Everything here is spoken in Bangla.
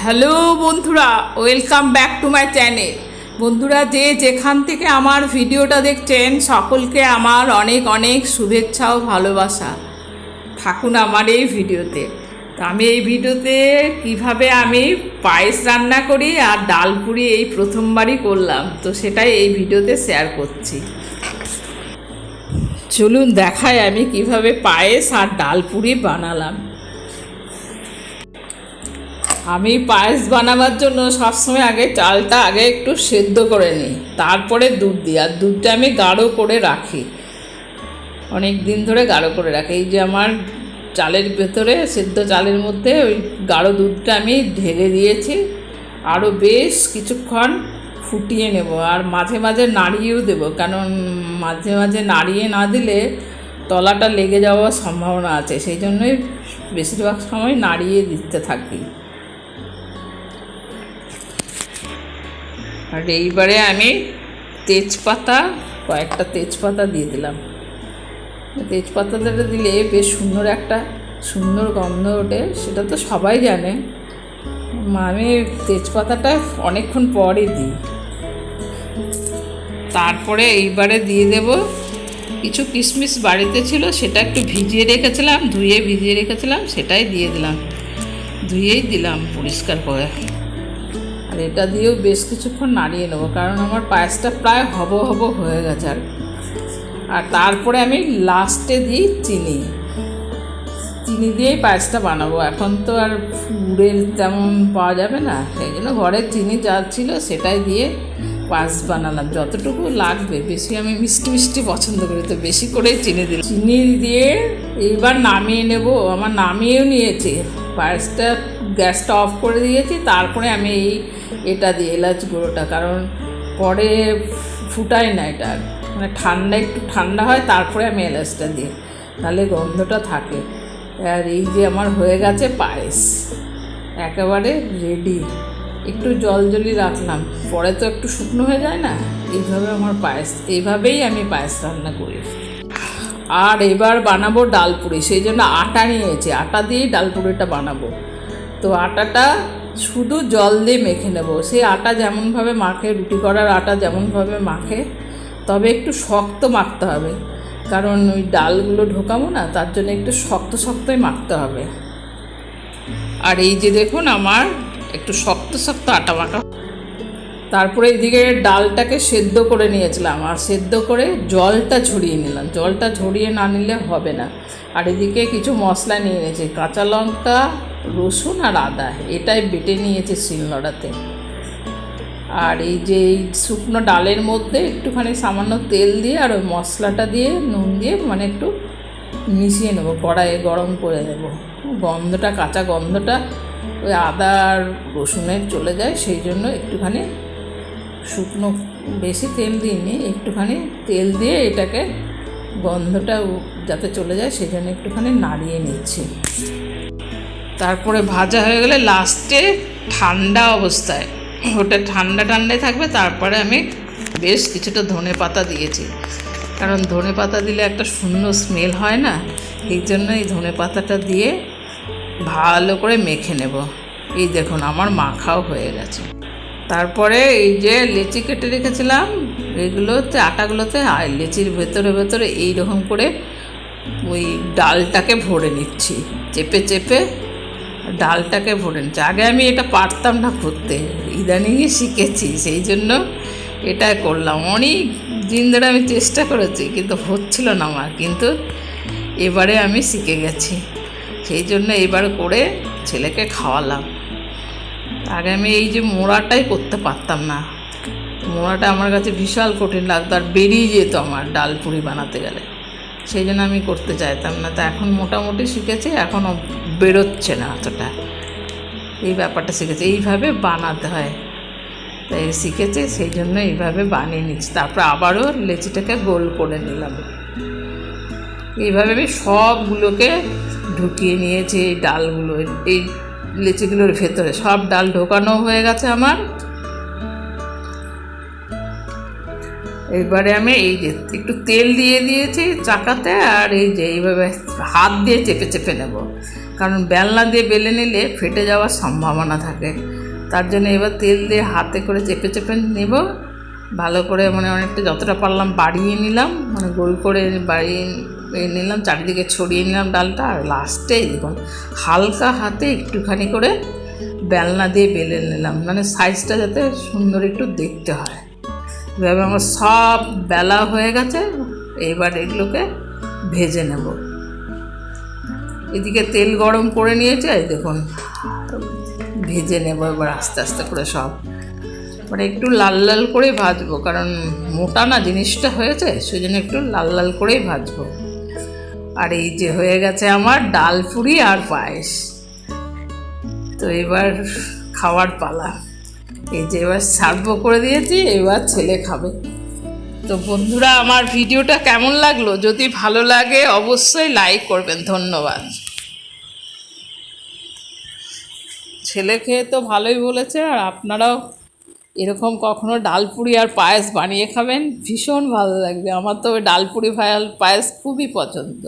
হ্যালো বন্ধুরা, welcome back to my channel. বন্ধুরা, যে যেখান থেকে আমার ভিডিওটা দেখছেন, সকলকে আমার অনেক অনেক শুভেচ্ছা ও ভালোবাসা। থাকুন আমার এই ভিডিওতে। তো আমি এই ভিডিওতে কীভাবে আমি পায়েস রান্না করি আর ডাল পুরি এই প্রথমবারই করলাম, তো সেটাই এই ভিডিওতে শেয়ার করছি। চলুন দেখায় আমি কীভাবে পায়েস আর ডাল পুরি বানালাম। আমি পায়েস বানাবার জন্য সবসময় আগে চালটা আগে একটু সেদ্ধ করে নিই, তারপরে দুধ দিই, আর দুধটা আমি গাঢ় করে রাখি। অনেক দিন ধরে গাঢ় করে রাখি। এই যে আমার চালের ভেতরে, সেদ্ধ চালের মধ্যে ওই গাঢ় দুধটা আমি ঢেলে দিয়েছি আরও বেশ কিছুক্ষণ ফুটিয়ে নেব, আর মাঝে মাঝে নাড়িয়েও দেবো, কারণ মাঝে মাঝে নাড়িয়ে না দিলে তলাটা লেগে যাওয়ার সম্ভাবনা আছে। সেই জন্যই বেশিরভাগ সময় নাড়িয়ে দিতে থাকি। আর এইবারে আমি তেজপাতা, কয়েকটা তেজপাতা দিয়ে দিলাম। তেজপাতাটা দিলে বেশ সুন্দর একটা, সুন্দর গন্ধ ওঠে, সেটা তো সবাই জানে। আমি তেজপাতাটা অনেকক্ষণ পরে দিই। তারপরে এইবারে দিয়ে দেব। কিছু কিশমিশ বাড়িতে ছিল, সেটা একটু ভিজিয়ে রেখেছিলাম, ধুয়ে ভিজিয়ে রেখেছিলাম, সেটাই দিয়ে দিলাম। ধুয়েই দিলাম পরিষ্কার করে। আর এটা দিয়েও বেশ কিছুক্ষণ নাড়িয়ে নেব, কারণ আমার পায়েসটা প্রায় হব হব হয়ে গেছে আর। আর তারপরে আমি লাস্টে দিই চিনি। চিনি দিয়েই পায়েসটা বানাবো। এখন তো আর গুড়ের তেমন পাওয়া যাবে না, সেই জন্য ঘরের চিনি যা ছিল সেটাই দিয়ে পায়েস বানালাম। যতটুকু লাগবে, বেশি আমি মিষ্টি মিষ্টি পছন্দ করি, তো বেশি করেই চিনি দিলাম। চিনি দিয়ে এইবার নামিয়ে নেব। আমার নামিয়েও নিয়েছি। পায়েসটা গ্যাসটা অফ করে দিয়েছি, তারপরে আমি এই, এটা দিই এলাচ গুঁড়োটা, কারণ পরে ফুটাই না এটা মানে ঠান্ডা, একটু ঠান্ডা হয়, তারপরে আমি এলাচটা দিই, তাহলে গন্ধটা থাকে। আর এই যে আমার হয়ে গেছে পায়েস, একেবারে রেডি একটু জল জলি রাখলাম, পরে তো একটু শুকনো হয়ে যায় না, এইভাবে আমার পায়েস, এইভাবেই আমি পায়েস রান্না করি। আর এবার বানাবো ডালপুরি সেই জন্য আটা নিয়েছি। আটা দিয়েই ডালপুরিটা বানাবো। তো আটাটা শুধু জল দিয়ে মেখে নেব। সেই আটা যেমনভাবে মাখে, রুটি করার আটা যেমনভাবে মাখে, তবে একটু শক্ত মাখতে হবে। কারণ ওই ডালগুলো ঢোকাবো না, তার জন্য একটু শক্ত শক্তই মাখতে হবে। আর এই যে দেখুন, আমার একটু শক্ত শক্ত আটা মাখা তারপরে এদিকে ডালটাকে সেদ্ধ করে নিয়েছিলাম। আর সেদ্ধ করে জলটা ঝরিয়ে নিলাম। জলটা ঝরিয়ে না নিলে হবে না। আর এদিকে কিছু মশলা নিয়ে নিয়েছি কাঁচা লঙ্কা, রসুন আর আদা। এটাই বেটে নিয়েছে শিলনোড়াতে। আর এই যে এই শুকনো ডালের মধ্যে একটুখানি সামান্য তেল দিয়ে আর ওই মশলাটা দিয়ে, নুন দিয়ে মানে একটু মিশিয়ে নেব। কড়াইয়ে গরম করে দেবো গন্ধটা, কাঁচা গন্ধটা ওই আদা আর রসুনের চলে যায়। সেই জন্য একটুখানি শুকনো বেশি তেল দিইনি, একটুখানি তেল দিয়ে এটাকে গন্ধটা যাতে চলে যায় সেই জন্য একটুখানি নাড়িয়ে নিচ্ছি। তারপরে ভাজা হয়ে গেলে লাস্টে ঠান্ডা অবস্থায়, ওটা ঠান্ডা ঠান্ডায় থাকবে, তারপরে আমি বেশ কিছুটা ধনে পাতা দিয়েছি। কারণ ধনে পাতা দিলে একটা সুন্দর স্মেল হয় না, এই জন্য এই ধনে পাতাটা দিয়ে ভালো করে মেখে নেব। এই দেখুন, আমার মাখাও হয়ে গেছে। তারপরে এই যে লেচি কেটে রেখেছিলাম এগুলোতে আটাগুলোতে, আর লেচির ভেতরে ভেতরে এই রকম করে ওই ডালটাকে ভরে নিচ্ছি। চেপে চেপে ডালটাকে ভরে নিচ্ছি। আগে আমি এটা পারতাম না করতে, ইদানিংই শিখেছি, সেই জন্য এটা করলাম। অনেক দিন ধরে আমি চেষ্টা করেছি, কিন্তু হচ্ছিল না আমার, কিন্তু এবারে আমি শিখে গেছি। সেই জন্য এবার করে ছেলেকে খাওয়ালাম। আগে আমি এই যে মোড়াটাই করতে পারতাম না। মোড়াটা আমার কাছে বিশাল কঠিন লাগতো আর বেরিয়ে যেত আমার ডাল পুরি বানাতে গেলে। সেই জন্য আমি করতে চাইতাম না। তো এখন মোটামুটি শিখেছি, এখনও বেরোচ্ছে না অতটা। এই ব্যাপারটা শিখেছি। এইভাবে বানাতে হয়। তাই শিখেছে, সেই জন্য এইভাবে বানিয়ে নিচ্ছি। তারপর আবারও লেচিটাকে গোল করে নিলাম। এইভাবে আমি সবগুলোকে ঢুকিয়ে নিয়েছি, এই ডালগুলো, এই লেচিগুলোর ভেতরে সব ডাল ঢোকানো হয়ে গেছে আমার। এবারে আমি এই যে একটু তেল দিয়ে দিয়েছি চাকাতে, আর এই যে এইভাবে হাত দিয়ে চেপে চেপে নেব। কারণ বেলনা দিয়ে বেলে নিলে ফেটে যাওয়ার সম্ভাবনা থাকে। তার জন্য এবার তেল দিয়ে হাতে করে চেপে চেপে নেব। ভালো করে মানে অনেকটা যতটা পারলাম বাড়িয়ে নিলাম মানে গোল করে বাড়িয়ে নিলাম, চারিদিকে ছড়িয়ে নিলাম ডালটা, আর লাস্টে দেখুন, হালকা হাতে একটুখানি করে বেলনা দিয়ে বেলে নিলাম মানে সাইজটা যাতে সুন্দর একটু দেখতে হয়। এভাবে আমার সব বেলা হয়ে গেছে, এবার এগুলোকে ভেজে নেব। এদিকে তেল গরম করে নিয়েছে দেখুন, ভেজে নেব এবার আস্তে আস্তে করে সব। মানে একটু লাল লাল করেই ভাজবো, কারণ মোটা না জিনিসটা হয়েছে, সেই জন্য একটু লাল লাল করেই ভাজবো। আর এই যে হয়ে গেছে আমার ডাল পুরি আর পায়েস। তো এবার খাওয়ার পালা। এই যে এবার সার্ভ করে দিয়েছি, এবার ছেলে খাবে। তো বন্ধুরা, আমার ভিডিওটা কেমন লাগল? যদি ভালো লাগে, অবশ্যই লাইক করবেন। ধন্যবাদ। ছেলে খেয়ে তো ভালোই বলেছে, আর আপনারাও এরকম কখনো ডালপুরি আর পায়েস বানিয়ে খাবেন? ভীষণ ভালো লাগবে। আমার তো ডালপুরি ডালপুরি পায়েস খুবই পছন্দ।